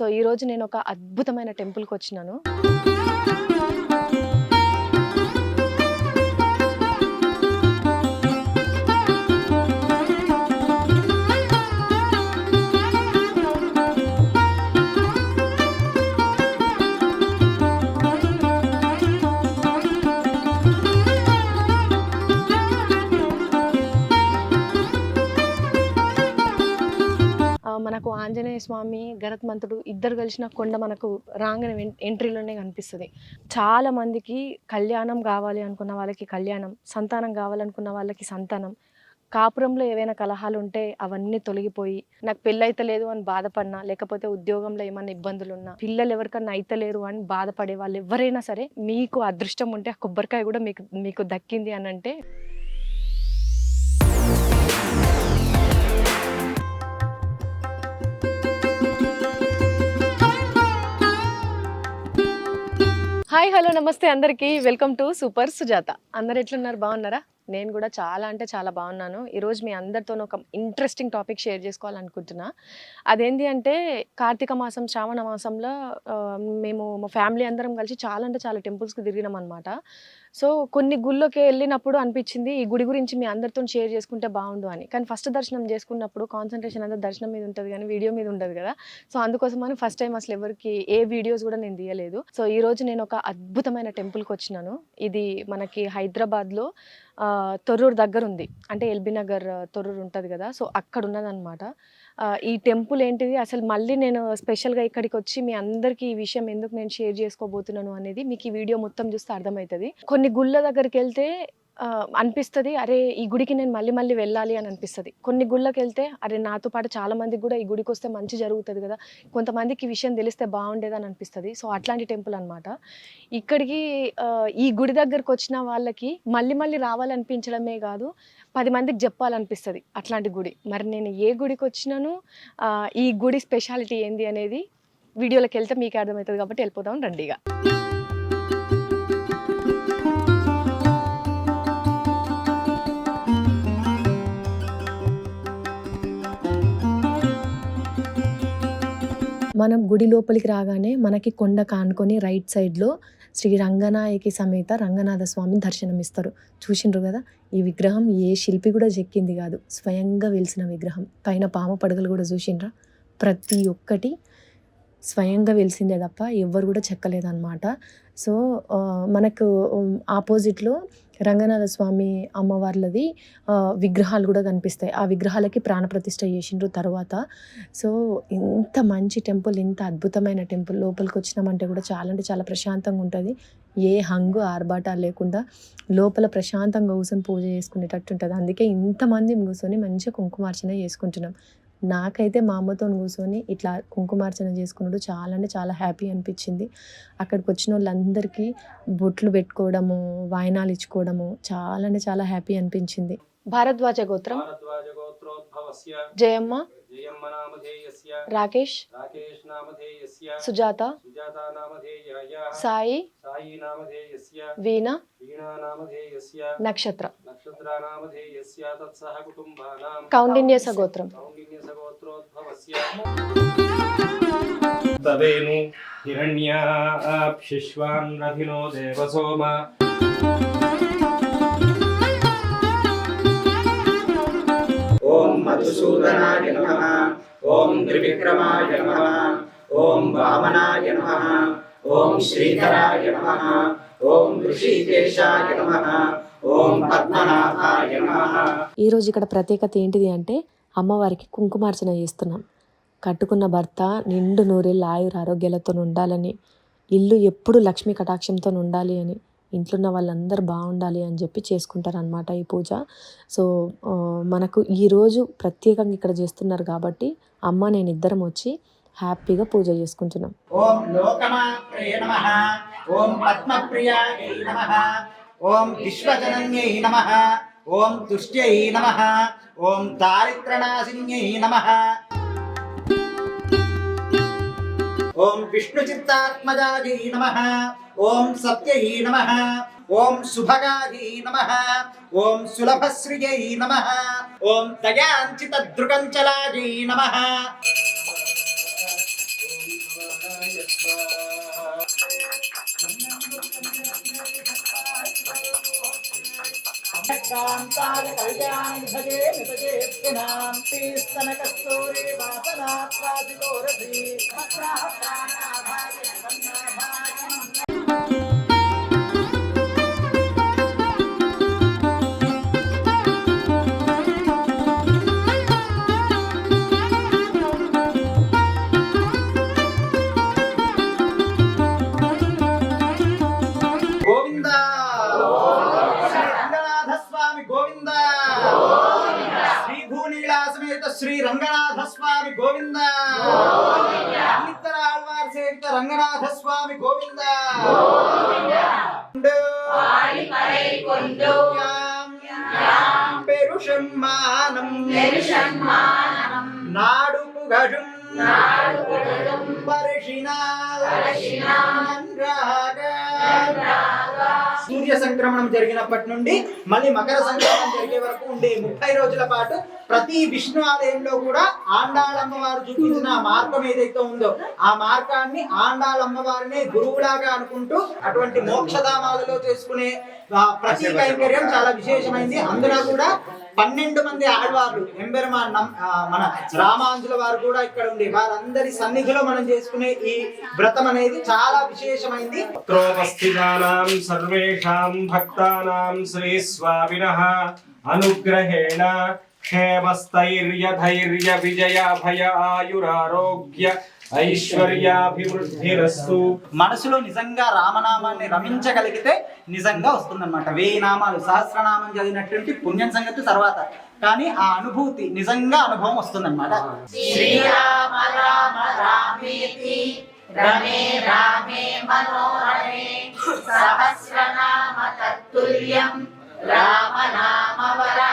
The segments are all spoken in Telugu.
సో ఈ రోజు నేను ఒక అద్భుతమైన టెంపుల్కి వచ్చినాను మనకు ఆంజనేయ స్వామి గరత్మంతుడు ఇద్దరు కలిసిన కొండ మనకు రాంగన ఎంట్రీలోనే కనిపిస్తుంది. చాలా మందికి కళ్యాణం కావాలి అనుకున్న వాళ్ళకి కళ్యాణం సంతానం కావాలనుకున్న వాళ్ళకి సంతానం. కాపురంలో ఏవైనా కలహాలు ఉంటే అవన్నీ తొలగిపోయి నాకు పెళ్ళైతలేదు అని బాధపడినా లేకపోతే ఉద్యోగంలో ఏమైనా ఇబ్బందులు ఉన్నా పిల్లలు ఎవరికన్నా అయితలేరు అని బాధపడే వాళ్ళు ఎవరైనా సరే మీకు అదృష్టం ఉంటే ఆ కొబ్బరికాయ కూడా మీకు మీకు దక్కింది అని అంటే హాయ్ హలో నమస్తే అందరికీ. Welcome to super Sujatha. అందరు ఎట్లున్నారు? బాగున్నారా? నేను కూడా చాలా అంటే చాలా బాగున్నాను. ఈరోజు మీ అందరితో ఒక ఇంట్రెస్టింగ్ టాపిక్ షేర్ చేసుకోవాలనుకుంటున్నా. అదేంటి అంటే కార్తీక మాసం శ్రావణ మాసంలో మేము మా ఫ్యామిలీ అందరం కలిసి చాలా అంటే చాలా టెంపుల్స్కి తిరిగినాం అనమాట సో కొన్ని గుళ్ళోకి వెళ్ళినప్పుడు అనిపించింది ఈ గుడి గురించి మీ అందరితో షేర్ చేసుకుంటే బాగుండు అని. కానీ ఫస్ట్ దర్శనం చేసుకున్నప్పుడు కాన్సన్ట్రేషన్ అంతా దర్శనం మీద ఉంటుంది కానీ వీడియో మీద ఉండదు కదా. సో అందుకోసమని ఫస్ట్ టైం అసలు ఎవరికి ఏ వీడియోస్ కూడా నేను తీయలేదు. సో ఈరోజు నేను ఒక అద్భుతమైన టెంపుల్కి వచ్చినాను. ఇది మనకి హైదరాబాద్లో తొర్రూరు దగ్గర ఉంది అంటే ఎల్బీ నగర్ తొర్రూరు ఉంటుంది కదా సో అక్కడ ఉన్నదన్నమాట ఈ టెంపుల్ ఏంటిది? అసలు మళ్ళీ నేను స్పెషల్గా ఇక్కడికి వచ్చి మీ అందరికీ ఈ విషయం ఎందుకు నేను షేర్ చేసుకోబోతున్నాను అనేది మీకు ఈ వీడియో మొత్తం చూస్తే అర్థమవుతుంది. కొన్ని గుళ్ళ దగ్గరికి వెళ్తే అనిపిస్తుంది అరే ఈ గుడికి నేను మళ్ళీ మళ్ళీ వెళ్ళాలి అని అనిపిస్తుంది. కొన్ని గుళ్ళకి వెళ్తే అరే నాతో పాటు చాలా మందికి కూడా ఈ గుడికి వస్తే మంచి జరుగుతుంది కదా కొంతమందికి ఈ విషయం తెలిస్తే బాగుండేది అని అనిపిస్తుంది. సో అట్లాంటి టెంపుల్ అనమాట ఇక్కడికి ఈ గుడి దగ్గరకు వచ్చిన వాళ్ళకి మళ్ళీ మళ్ళీ రావాలనిపించడమే కాదు పది మందికి చెప్పాలనిపిస్తుంది అట్లాంటి గుడి. మరి నేను ఏ గుడికి వచ్చినాను ఈ గుడి స్పెషాలిటీ ఏంది అనేది వీడియోలోకి వెళ్తే మీకు అర్థమవుతుంది కాబట్టి వెళ్ళిపోదాం రండిగా మనం గుడి లోపలికి రాగానే మనకి కొండ కానుకొని రైట్ సైడ్లో శ్రీ రంగనాయకి సమేత రంగనాథ స్వామి దర్శనమిస్తారు. చూసిండ్రు కదా? ఈ విగ్రహం ఏ శిల్పి కూడా చెక్కింది కాదు. స్వయంగా వెలిసిన విగ్రహం. పైన పాము పడగలు కూడా చూసిండ్రా? ప్రతి ఒక్కటి స్వయంగా వెలిసిందే తప్ప ఎవ్వరు కూడా చెక్కలేదన్నమాట. సో మనకు ఆపోజిట్లో రంగనాథ స్వామి అమ్మవార్లది విగ్రహాలు కూడా కనిపిస్తాయి. ఆ విగ్రహాలకి ప్రాణప్రతిష్ఠ చేసిండ్రు తర్వాత. సో ఇంత మంచి టెంపుల్ ఇంత అద్భుతమైన టెంపుల్ లోపలికి వచ్చినామంటే కూడా చాలా అంటే చాలా ప్రశాంతంగా ఉంటుంది. ఏ హంగు ఆర్భాటాలు లేకుండా లోపల ప్రశాంతంగా కూర్చొని పూజ చేసుకునేటట్టు ఉంటుంది. అందుకే ఇంతమంది కూర్చొని మంచిగా కుంకుమార్చన చేసుకుంటున్నాం. నాకైతే మా అమ్మతో కూర్చొని ఇట్లా కుంకుమార్చన చేసుకున్నాడు చాలా అంటే చాలా హ్యాపీ అనిపించింది. అక్కడికి వచ్చిన వాళ్ళందరికీ బొట్లు పెట్టుకోవడము వాయినాలు ఇచ్చుకోవడము చాలా అంటే చాలా హ్యాపీ అనిపించింది. భారద్వాజ గోత్రం. జయమ్మ. राकेश। राकेश सुजाता। सुजाता साई। साई वीणा। वीणा नक्षत्र। नक्षत्र नामधेयस्य तत्सह सगोत्रोद्भवस्य। तदेनु हिरण्याप्शिश्वान् रथिनो ఓం మధుసూదనాయ నమ. ఓం త్రివిక్రమాయ నమ. ఓం వామనాయ నమ. ఓం శ్రీధరాయ నమ. ఓం ఋషికేశాయ నమ. ఓం పద్మనాభాయ నమ. ఈరోజు ఇక్కడ ప్రత్యేకత ఏంటిది అంటే అమ్మవారికి కుంకుమార్చన చేస్తున్నాం. కట్టుకున్న భర్త నిండు నూరేళ్ళు ఆయుర ఆరోగ్యాలతో ఉండాలని ఇల్లు ఎప్పుడు లక్ష్మీ కటాక్షంతో ఉండాలి అని. ఇంట్లో ఉన్న వాళ్ళందరూ బాగుండాలి అని చెప్పి చేసుకుంటారు అనమాట ఈ పూజ. సో మనకు ఈరోజు ప్రత్యేకంగా ఇక్కడ చేస్తున్నారు కాబట్టి అమ్మ నేను ఇద్దరం వచ్చి హ్యాపీగా పూజ చేసుకుంటున్నాం. ఓం లోకమాత్రే ఓం పద్మప్రియాయై ఓం విశ్వజనన్యై ఓం తుష్ట్యై ఓం దారిద్రనాశిన్యై ఓం విష్ణుచిత్తాత్మజాయై నమ. ఓం సత్యై నమ. ఓం శుభగాయై నమ. ఓం సులభశ్రియై నమ. ఓం దయాంచిత దృగంచలాయై నమ. కళ్యాణి స్వామి గోవింద. పెరుషమ్మానం నాడు సూర్య సంక్రమణం జరిగినప్పటి నుండి మళ్ళీ మకర సంక్రమణం జరిగే వరకు ఉండే ముప్పై రోజుల పాటు ప్రతి విష్ణు ఆలయంలో కూడా ఆండాళమ్మ వారు చూపించిన ఆ మార్గం ఏదైతే ఉందో ఆ మార్గాన్ని ఆండాళమ్మ వారిని గురువులాగా అనుకుంటూ అటువంటి మోక్షధామాలలో చేసుకునే ప్రతి కైంకర్యం చాలా విశేషమైంది. అందులో కూడా పన్నెండు మంది ఆడవాళ్ళు ఎంబెరమాన్ మన రామాంజుల వారు కూడా ఇక్కడ ఉండి వారందరి సన్నిధిలో మనం చేసుకునే ఈ వ్రతం అనేది చాలా విశేషమైంది. త్రోపస్థితానాం సర్వేషాం భక్తానాం శ్రీ స్వామినః అనుగ్రహేణ క్షేమస్థైర్య ధైర్య విజయ భయ ఆయురారోగ్య ఐశ్వర్యాభివృద్ధిరస్తు. మనసులో నిజంగా రామనామాన్ని రమించగలిగితే నిజంగా వస్తుందన్నమాట. వెయ్యి నామాలు సహస్రనామం చదివినటువంటి పుణ్యం సంగతి తర్వాత. కానీ ఆ అనుభూతి నిజంగా అనుభవం వస్తుందన్నమాట. శ్రీరామ రామ రామేతి రమే రామే మనోరమే సహస్రనామ తత్తుల్యం రామ నామ వరాననే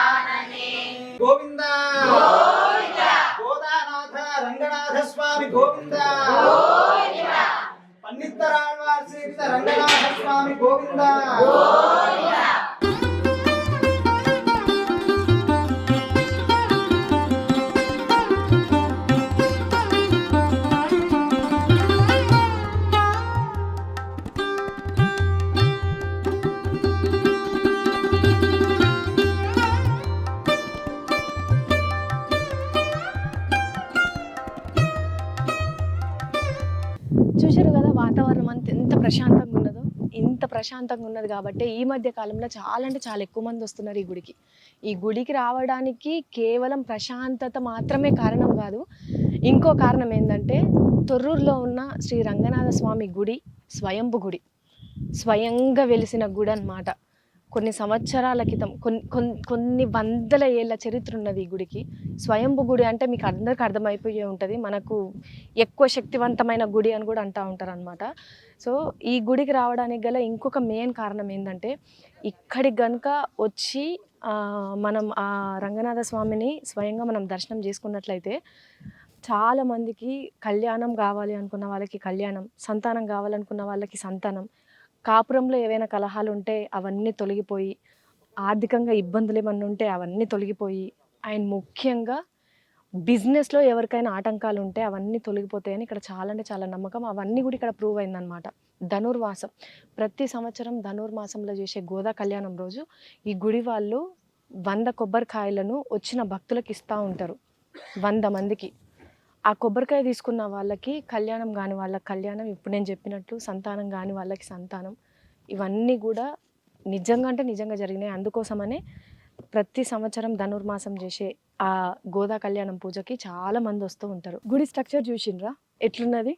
ప్రశాంతంగా ఉన్నది కాబట్టి ఈ మధ్య కాలంలో చాలా అంటే చాలా ఎక్కువ మంది వస్తున్నారు ఈ గుడికి. ఈ గుడికి రావడానికి కేవలం ప్రశాంతత మాత్రమే కారణం కాదు. ఇంకో కారణం ఏంటంటే తొర్రూరులో ఉన్న శ్రీ రంగనాథ స్వామి గుడి స్వయంభు గుడి. స్వయంగా వెలిసిన గుడి అన్నమాట కొన్ని సంవత్సరాల క్రితం కొన్ని కొన్ని కొన్ని వందల ఏళ్ళ చరిత్ర ఉన్నది ఈ గుడికి. స్వయంభు గుడి అంటే మీకు అందరికీ అర్థమైపోయే ఉంటుంది. మనకు ఎక్కువ శక్తివంతమైన గుడి అని కూడా అంటూ ఉంటారు అనమాట సో ఈ గుడికి రావడానికి గల ఇంకొక మెయిన్ కారణం ఏంటంటే ఇక్కడికి గనుక వచ్చి మనం ఆ రంగనాథ స్వామిని స్వయంగా మనం దర్శనం చేసుకున్నట్లయితే చాలామందికి కళ్యాణం కావాలి అనుకున్న వాళ్ళకి కళ్యాణం సంతానం కావాలనుకున్న వాళ్ళకి సంతానం కాపురంలో ఏవైనా కలహాలు ఉంటే అవన్నీ తొలగిపోయి ఆర్థికంగా ఇబ్బందులు ఏమన్నా ఉంటే అవన్నీ తొలగిపోయి అండ్ ముఖ్యంగా బిజినెస్లో ఎవరికైనా ఆటంకాలు ఉంటే అవన్నీ తొలగిపోతాయని ఇక్కడ చాలా అంటే చాలా నమ్మకం. అవన్నీ కూడా ఇక్కడ ప్రూవ్ అయిందనమాట ధనుర్వాసం ప్రతి సంవత్సరం ధనుర్మాసంలో చేసే గోదా కళ్యాణం రోజు ఈ గుడి వాళ్ళు వంద కొబ్బరికాయలను వచ్చిన భక్తులకు ఇస్తూ ఉంటారు. వంద మందికి. ఆ కొబ్బరికాయ తీసుకున్న వాళ్ళకి కళ్యాణం కాని వాళ్ళకి కళ్యాణం ఇప్పుడు నేను చెప్పినట్లు సంతానం కాని వాళ్ళకి సంతానం ఇవన్నీ కూడా నిజంగా అంటే నిజంగా జరిగినాయి. అందుకోసమనే ప్రతి సంవత్సరం ధనుర్మాసం చేసే ఆ గోదా కళ్యాణం పూజకి చాలా మంది వస్తూ ఉంటారు. గుడి స్ట్రక్చర్ చూసిండ్రా ఎట్లున్నది?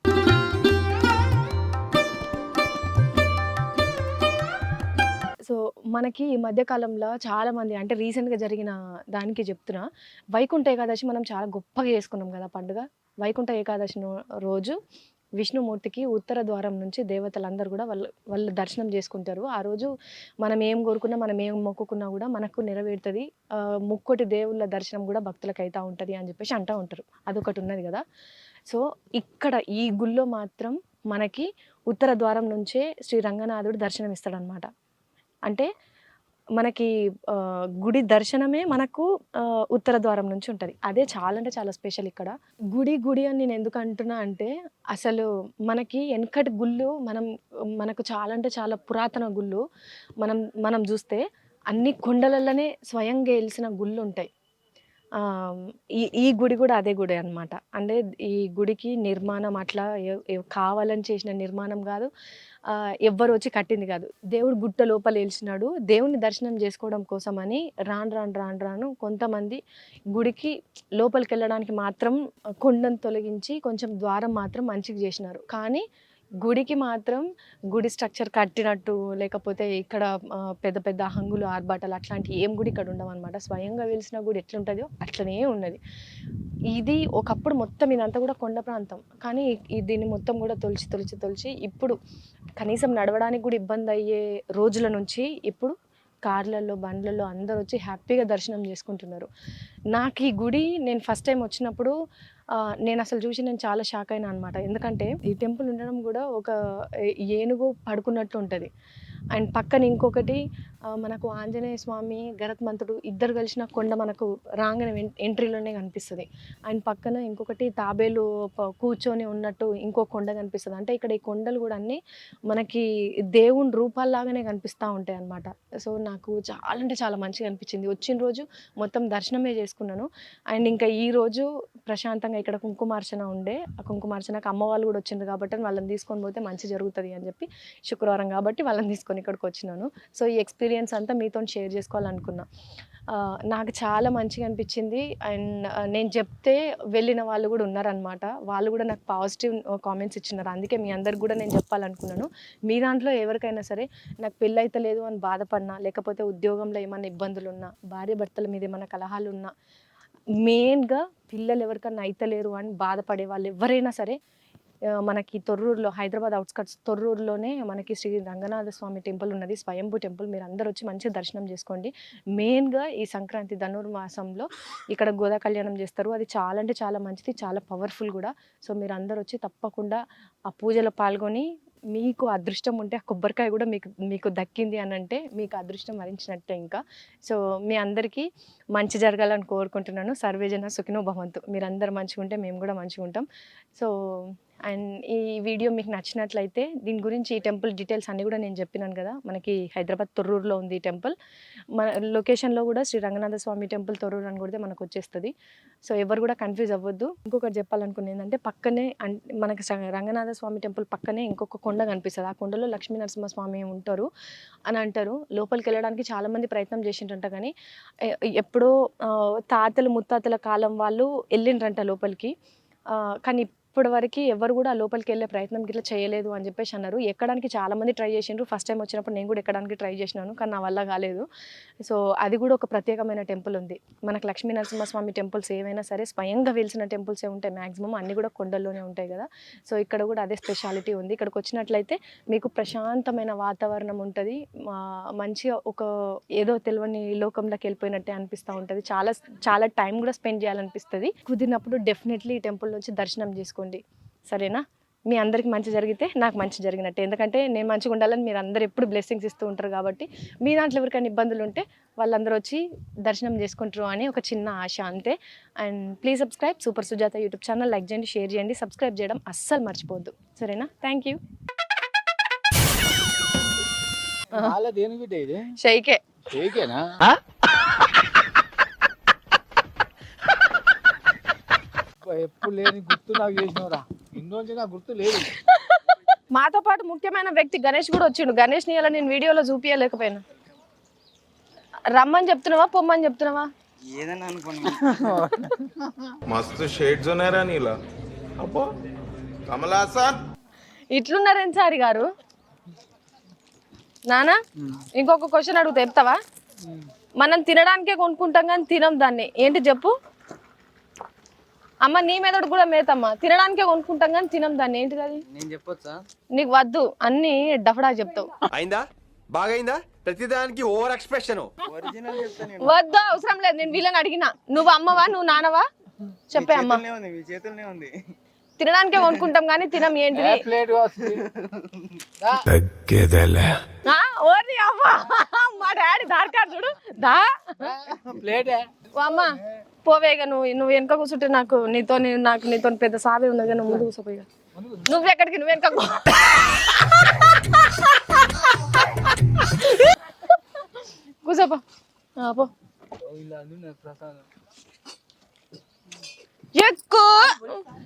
సో మనకి ఈ మధ్యకాలంలో చాలామంది అంటే రీసెంట్గా జరిగిన దానికి చెప్తున్నా వైకుంఠ ఏకాదశి మనం చాలా గొప్పగా చేసుకున్నాం కదా పండుగ. వైకుంఠ ఏకాదశి రోజు విష్ణుమూర్తికి ఉత్తర ద్వారం నుంచి దేవతలందరూ కూడా వాళ్ళు వాళ్ళు దర్శనం చేసుకుంటారు. ఆ రోజు మనం ఏం కోరుకున్నా మనం ఏం మొక్కుకున్నా కూడా మనకు నెరవేరుతుంది. ముక్కోటి దేవుళ్ళ దర్శనం కూడా భక్తులకు అవుతూ ఉంటుంది అని చెప్పేసి అంటూ ఉంటారు. అదొకటి ఉన్నది కదా. సో ఇక్కడ ఈ గుళ్ళో మాత్రం మనకి ఉత్తర ద్వారం నుంచే శ్రీ రంగనాథుడు దర్శనం ఇస్తాడనమాట అంటే మనకి గుడి దర్శనమే మనకు ఉత్తర ద్వారం నుంచి ఉంటుంది. అదే చాలా అంటే చాలా స్పెషల్ ఇక్కడ. గుడి గుడి అని నేను ఎందుకు అంటున్నా అంటే అసలు మనకి వెనకటి గుళ్ళు మనం మనకు చాలా అంటే చాలా పురాతన గుళ్ళు. మనం మనం చూస్తే అన్ని కొండలలోనే స్వయంగా వెలిసిన గుళ్ళు ఉంటాయి. ఈ ఈ గుడి కూడా అదే గుడి అనమాట అంటే ఈ గుడికి నిర్మాణం అట్లా కావాలని చేసిన నిర్మాణం కాదు. ఎవ్వరు వచ్చి కట్టింది కాదు. దేవుడు గుట్ట లోపల వెలిచినాడు దేవుని దర్శనం చేసుకోవడం కోసమని రాను రాను రాను రాను కొంతమంది గుడికి లోపలికి వెళ్ళడానికి మాత్రం కొండను తొలగించి కొంచెం ద్వారం మాత్రం మంచిగా చేసినారు. కానీ గుడికి మాత్రం గుడి స్ట్రక్చర్ కట్టినట్టు లేకపోతే ఇక్కడ పెద్ద పెద్ద హంగులు ఆర్భాటాలు అట్లాంటి ఏం గుడి ఇక్కడ ఉండవు అనమాట స్వయంగా వెలిసిన గుడి ఎట్లుంటుందో అట్లనే ఉన్నది. ఇది ఒకప్పుడు మొత్తం ఇదంతా కూడా కొండ ప్రాంతం. కానీ దీన్ని మొత్తం కూడా తొలిచి తొలిచి తొలిచి ఇప్పుడు కనీసం నడవడానికి కూడా ఇబ్బంది అయ్యే రోజుల నుంచి ఇప్పుడు కార్లలో బండ్లలో అందరూ వచ్చి హ్యాపీగా దర్శనం చేసుకుంటున్నారు. నాకు ఈ గుడి నేను ఫస్ట్ టైం వచ్చినప్పుడు నేను అసలు చూసి నేను చాలా షాక్ అయినా అనమాట ఎందుకంటే ఈ టెంపుల్ ఉండడం కూడా ఒక ఏనుగు పడుకున్నట్టు ఉంటుంది. అండ్ పక్కన ఇంకొకటి మనకు ఆంజనేయ స్వామి గరత్మంతుడు ఇద్దరు కలిసిన కొండ మనకు రాగానే ఎంట్రీలోనే కనిపిస్తుంది. అండ్ పక్కన ఇంకొకటి తాబేలు కూర్చొని ఉన్నట్టు ఇంకో కొండ కనిపిస్తుంది. అంటే ఇక్కడ ఈ కొండలు కూడా అన్నీ మనకి దేవుని రూపాల్లాగానే కనిపిస్తూ ఉంటాయి అన్నమాట. సో నాకు చాలా అంటే చాలా మంచిగా అనిపించింది. వచ్చిన రోజు మొత్తం దర్శనమే చేసుకున్నాను. అండ్ ఇంకా ఈ రోజు ప్రశాంతంగా ఇక్కడ కుంకుమార్చన ఉండే. ఆ కుంకుమార్చనకు అమ్మ వాళ్ళు కూడా వచ్చింది కాబట్టి వాళ్ళని తీసుకొని పోతే మంచి జరుగుతుంది అని చెప్పి శుక్రవారం కాబట్టి వాళ్ళని తీసుకొని ఇక్కడికి వచ్చినాను. సో ఈ ఎక్స్పీరియన్స్ అంతా మీతో షేర్ చేసుకోవాలనుకున్నా. నాకు చాలా మంచిగా అనిపించింది. అండ్ నేను చెప్తే వెళ్ళిన వాళ్ళు కూడా ఉన్నారనమాట వాళ్ళు కూడా నాకు పాజిటివ్ కామెంట్స్ ఇచ్చినారు. అందుకే మీ అందరికి కూడా నేను చెప్పాలనుకున్నాను. మీ దాంట్లో ఎవరికైనా సరే నాకు పెళ్ళి అయితే లేదు అని బాధపడినా లేకపోతే ఉద్యోగంలో ఏమైనా ఇబ్బందులు ఉన్నా భార్య భర్తల మీద ఏమైనా కలహాలు ఉన్నా మెయిన్గా పిల్లలు ఎవరికైనా అయితలేరు అని బాధపడే వాళ్ళు ఎవరైనా సరే మనకి తొర్రూరులో హైదరాబాద్ అవుట్స్కట్స్ తొర్రూరులోనే మనకి శ్రీ రంగనాథ స్వామి టెంపుల్ ఉన్నది. స్వయంభూ టెంపుల్. మీరు అందరూ వచ్చి మంచిగా దర్శనం చేసుకోండి. మెయిన్గా ఈ సంక్రాంతి ధనుర్మాసంలో ఇక్కడ గోదా కళ్యాణం చేస్తారు. అది చాలా అంటే చాలా మంచిది చాలా పవర్ఫుల్ కూడా. సో మీరు అందరూ వచ్చి తప్పకుండా ఆ పూజలో పాల్గొని మీకు అదృష్టం ఉంటే ఆ కొబ్బరికాయ కూడా మీకు మీకు దక్కింది అని అంటే మీకు అదృష్టం వరించినట్టే ఇంకా. సో మీ అందరికీ మంచి జరగాలని కోరుకుంటున్నాను. సర్వేజన సుఖినో భవంతు. మీరందరూ మంచిగా ఉంటే మేము కూడా మంచిగా ఉంటాం సో అండ్ ఈ వీడియో మీకు నచ్చినట్లయితే దీని గురించి ఈ టెంపుల్ డీటెయిల్స్ అన్నీ కూడా నేను చెప్పినాను కదా. మనకి హైదరాబాద్ తొర్రూరులో ఉంది ఈ టెంపుల్. మన లొకేషన్లో కూడా శ్రీ రంగనాథ స్వామి టెంపుల్ తొర్రూరు అని కొడితే మనకు వచ్చేస్తుంది. సో ఎవరు కూడా కన్ఫ్యూజ్ అవ్వద్దు. ఇంకొకటి చెప్పాలనుకునేది ఏంటంటే పక్కనే అన్- మనకి రంగనాథ స్వామి టెంపుల్ పక్కనే ఇంకొక కొండ కనిపిస్తుంది. ఆ కొండలో లక్ష్మీ నరసింహస్వామి ఉంటారు అని అంటారు. లోపలికి వెళ్ళడానికి చాలామంది ప్రయత్నం చేసిండ్రంట కానీ ఎప్పుడో తాతలు ముత్తాతల కాలం వాళ్ళు వెళ్ళిండ్రంట లోపలికి. కానీ ఇప్పటి వరకు ఎవరు కూడా లోపలికి వెళ్ళే ప్రయత్నం గిట్లా చేయలేదు అని చెప్పేసి అన్నారు. ఎక్కడానికి చాలామంది ట్రై చేసిండ్రు. ఫస్ట్ టైం వచ్చినప్పుడు నేను కూడా ఎక్కడానికి ట్రై చేసినాను కానీ నా వల్ల కాలేదు. సో అది కూడా ఒక ప్రత్యేకమైన టెంపుల్ ఉంది. మనకు లక్ష్మీ నరసింహస్వామి టెంపుల్స్ ఏవైనా సరే స్వయంగా వెలిసిన టెంపుల్స్ ఏ ఉంటాయి మ్యాక్సిమం అన్నీ కూడా కొండల్లోనే ఉంటాయి కదా. సో ఇక్కడ కూడా అదే స్పెషాలిటీ ఉంది. ఇక్కడికి వచ్చినట్లయితే మీకు ప్రశాంతమైన వాతావరణం ఉంటుంది. మంచిగా ఒక ఏదో తెలియని లోకంలోకి వెళ్ళిపోయినట్టే అనిపిస్తూ ఉంటుంది. చాలా చాలా టైం కూడా స్పెండ్ చేయాలనిపిస్తుంది. కుదిరినప్పుడు డెఫినెట్లీ ఈ టెంపుల్ నుంచి దర్శనం చేసుకోండి సరేనా? మీ అందరికి మంచి జరిగితే నాకు మంచి జరిగినట్టే. ఎందుకంటే నేను మంచిగా ఉండాలని మీరు అందరు ఎప్పుడు బ్లెస్సింగ్స్ ఇస్తూ ఉంటారు కాబట్టి మీ దాంట్లో ఎవరికైనా ఇబ్బందులు ఉంటే వాళ్ళందరూ వచ్చి దర్శనం చేసుకుంటారు అని ఒక చిన్న ఆశ అంతే. And please subscribe super Sujatha YouTube channel like చేయండి షేర్ చేయండి సబ్స్క్రైబ్ చేయడం అస్సలు మర్చిపోవద్దు. సరేనా? Thank you షైకే. ఏకేనా ఎప్పుడు లేని గుర్తు నాకు చేసినవరా ఇన్ని నాకు గుర్తు లేదు. మాతో పాటు ముఖ్యమైన వ్యక్తి గణేష్ కూడా వచ్చిండు. గణేష్ నీ ఇలా నేను వీడియోలో చూపించలేకపోయినా రమ్మని చెప్తున్నావా? పొమ్మని చెప్తున్నావా? ఏదైనా అనుకున్నా మస్తు షేడ్స్ ఉన్నారా నీలా. అబ్బో కమలా సార్. ఇట్లున్నారేం గారు? నానా? ఇంకొక క్వశ్చన్ అడుగుతా చెప్తావా? మనం తినడానికే కొనుక్కుంటాం కానీ తినం దాన్ని. ఏంటి చెప్పు? అమ్మ నీ మెదడు కూడా మేతమ్మ. తినడానికే కొనుక్కుంటాం కానీ తినం దాన్ని. ఏంటిది అది? నేను చెప్పొచ్చా? నీకు వద్దు. అన్ని డఫడా చెప్తావు. అయిందా? బాగైందా? ప్రతిదానికి ఓవర్ ఎక్స్ప్రెషన్. ఒరిజినల్ చెప్తా నేను. వద్దు అవసరం లేదు. నేను వీళ్ళని అడిగినా. నువ్వు అమ్మవా నువ్వు నానవా చెప్పే అమ్మ. చేతుల్లోనే ఉంది మీ చేతుల్లోనే ఉంది. తినడానికే కొనుక్కుంటాం కానీ తినం ఏంటిది? ప్లేట్ వస్తుంది ఆ, ఓరి అమ్మ. మా డాడీ దారికాడు చూడు. దా. ప్లేటే. అమ్మ పోవేగా నువ్వు నువ్వు వెనక కూర్చుంటే నాకు నీతో నాకు నీతో పెద్ద సాబే ఉన్నది నువ్వు ముందు కూర్చోపోయిగా నువ్వు ఎక్కడికి నువ్వు వెనక కూర్చోపో. పో. ఎక్కువ.